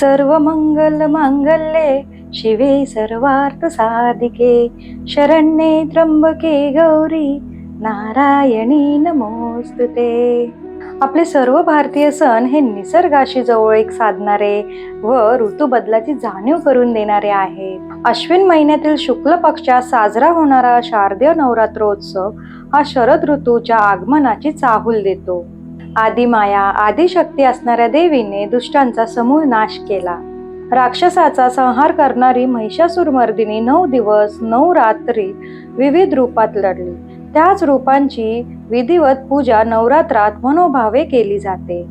सर्व मंगल मांगल्ये शिवे सर्वार्थ साधिके शरण्ये त्र्यंबके गौरी नारायणी नमोस्तुते आपले सर्व भारतीय सण हे निसर्गाशी जवळ एक साधणारे व ऋतू बदलाची जाणीव करून देणारे आहेत. अश्विन महिन्यातील शुक्ल पक्षात साजरा होणारा शारदीय नवरात्रोत्सव हा शरद ऋतूच्या आगमनाची चाहूल देतो. आदिमाया आदिशक्ती असणाऱ्या देवीने दुष्टांचा समूळ नाश केला. राक्षसाचा संहार करणारी महिषासुरमर्दिनी नऊ दिवस नऊ रात्री विविध रूपात लढली. त्याच रूपांची विधिवत पूजा नवरात्रात मनोभावे केली जाते.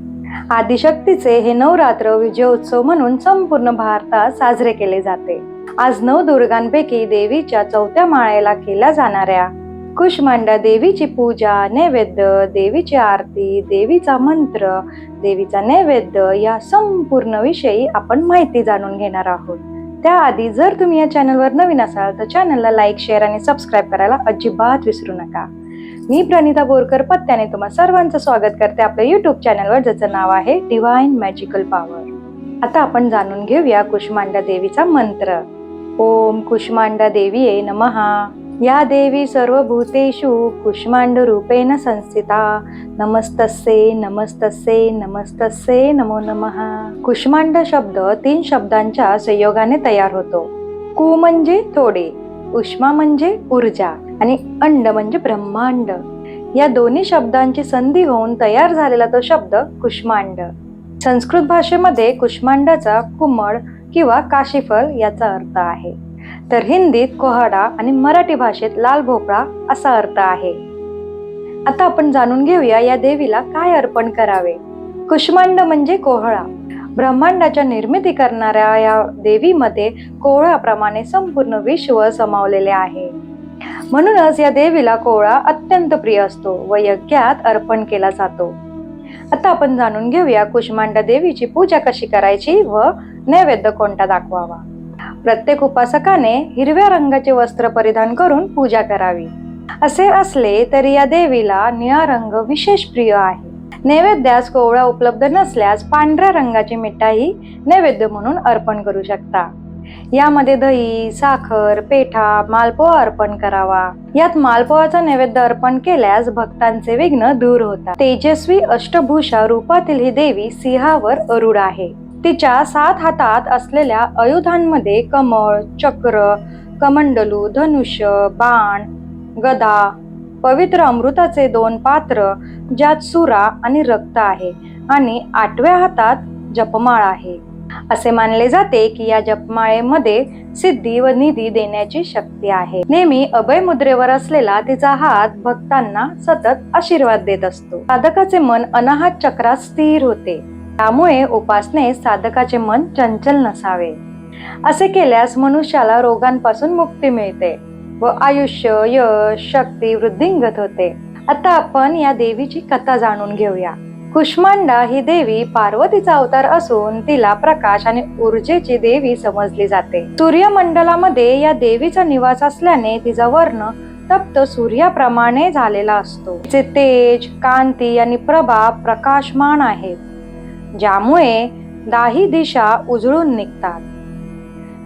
आदिशक्तीचे हे नवरात्र विजयोत्सव म्हणून संपूर्ण भारतात साजरे केले जाते. आज नऊ दुर्गांपैकी देवीच्या चौथ्या माळेला केल्या जाणाऱ्या कुष्मांडा देवीची पूजा नैवेद्य देवीची आरती देवीचा मंत्र देवीचा नैवेद्य या संपूर्ण विषयी आपण माहिती जाणून घेणार आहोत. त्याआधी जर तुम्ही या चॅनलवर नवीन असाल तर चॅनलला लाईक शेअर आणि सबस्क्राईब करायला अजिबात विसरू नका. मी प्रणिता बोरकर पत्त्याने तुम्हा सर्वांचं स्वागत करते आपल्या युट्यूब चॅनलवर ज्याचं नाव आहे डिवाइन मॅजिकल पॉवर आता आपण जाणून घेऊया कुष्मांडा देवीचा मंत्र. ओम कुष्मांडा देवीये नमहा. या देवी सर्वभूतेषु कुष्मांड रूपेण संस्थिता। नमस्तस्ये नमस्तस्ये नमस्तस्ये नमो नमः। कुष्मांड शब्द तीन शब्दांच्या संयोगाने तयार होतो. कु म्हणजे थोडे उष्मा म्हणजे ऊर्जा आणि अंड म्हणजे ब्रह्मांड. या दोन्ही शब्दांची संधी होऊन तयार झालेला तो शब्द कुष्मांड. संस्कृत भाषेमध्ये कुष्मांडाचा कुमळ किंवा काशीफल याचा अर्थ आहे. तर हिंदीत कोहाडा आणि मराठी भाषेत लाल भोपळा असा अर्थ आहे. आता आपण जाणून घेऊया या देवीला काय अर्पण करावे. कुष्मांड म्हणजे कोहळा. ब्रह्मांडाच्या निर्मिती करणाऱ्या या देवीमध्ये कोहळाप्रमाणे संपूर्ण विश्व समावलेले आहे. म्हणूनच या देवीला कोहळा अत्यंत प्रिय असतो व यज्ञात अर्पण केला जातो. आता आपण जाणून घेऊया कुष्मांडा देवीची पूजा कशी करायची व नैवेद्य कोणता दाखवावा. प्रत्येक उपासकाने हिरव्या रंगाचे वस्त्र परिधान करून पूजा करावी. असे असले तरी या देवीला निळा रंग विशेष प्रिय आहे. नैवेद्यास कोवळा उपलब्ध नसल्यास पांढऱ्या रंगाची मिठाई नैवेद्य म्हणून अर्पण करू शकता. यामध्ये दही साखर पेठा मालपोहा अर्पण करावा. यात मालपोहाचा नैवेद्य अर्पण केल्यास भक्तांचे विघ्न दूर होतात. तेजस्वी अष्टभूषा रूपातील ही देवी सिंहावर अरूढ आहे. तिच्या सात हातात असलेल्या आयुधांमध्ये कमळ चक्र कमंडलू धनुष्य बाण गदा पवित्र अमृताचे दोन पात्र ज्यात सुरा आणि रक्त आहे आणि आठव्या हातात जपमाळ आहे. असे मानले जाते की या जपमाळेमध्ये सिद्धी व निधी देण्याची शक्ती आहे. नेहमी अभय मुद्रेवर असलेला तिचा हात भक्तांना सतत आशीर्वाद देत असतो. साधकाचे मन अनाहत चक्रात स्थिर होते. त्यामुळे उपासनेत साधकाचे मन चंचल नसावे. असे केल्यास मनुष्याला रोगांपासून मुक्ती मिळते व आयुष्य यश शक्ती वृद्धिंगत होते. आता आपण या देवीची कथा जाणून घेऊया. कुष्मांडा ही देवी पार्वतीचा अवतार असून तिला प्रकाश आणि ऊर्जेची देवी समजली जाते. सूर्यमंडलामध्ये या देवीचा निवास असल्याने तिचा वर्ण तप्त सूर्याप्रमाणे झालेला असतो. तिचे तेज कांती आणि प्रभा प्रकाशमान आहेत. ज्यामुळे दाही दिशा उजळून निघतात.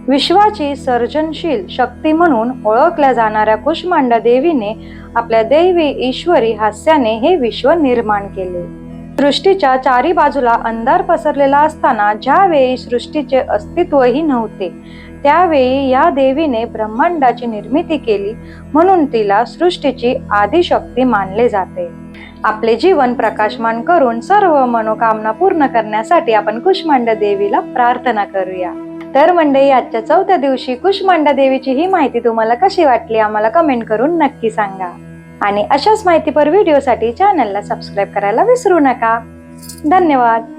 विश्वाची सर्जनशील शक्ती म्हणून ओळखल्या जाणाऱ्या कुष्मांडा देवीने आपल्या दैवी ईश्वरी हास्याने हे विश्व निर्माण केले. सृष्टीच्या चारी बाजूला अंधार पसरलेला असताना ज्यावेळी सृष्टीचे अस्तित्वही नव्हते त्यावेळी या देवीने ब्रह्मांडाची निर्मिती केली म्हणून तिला सृष्टीची आदिशक्ती मानले जाते. आपले जीवन प्रकाशमान करून सर्व मनोकामना पूर्ण करण्यासाठी आपण कुष्मांड देवीला प्रार्थना करूया. तर मंडळी आजच्या चौथ्या दिवशी कुष्मांडा देवीची ही माहिती तुम्हाला कशी वाटली आम्हाला कमेंट करून नक्की सांगा. आणि अशाच माहितीपर व्हिडिओसाठी चॅनलला सबस्क्राईब करायला विसरू नका. धन्यवाद.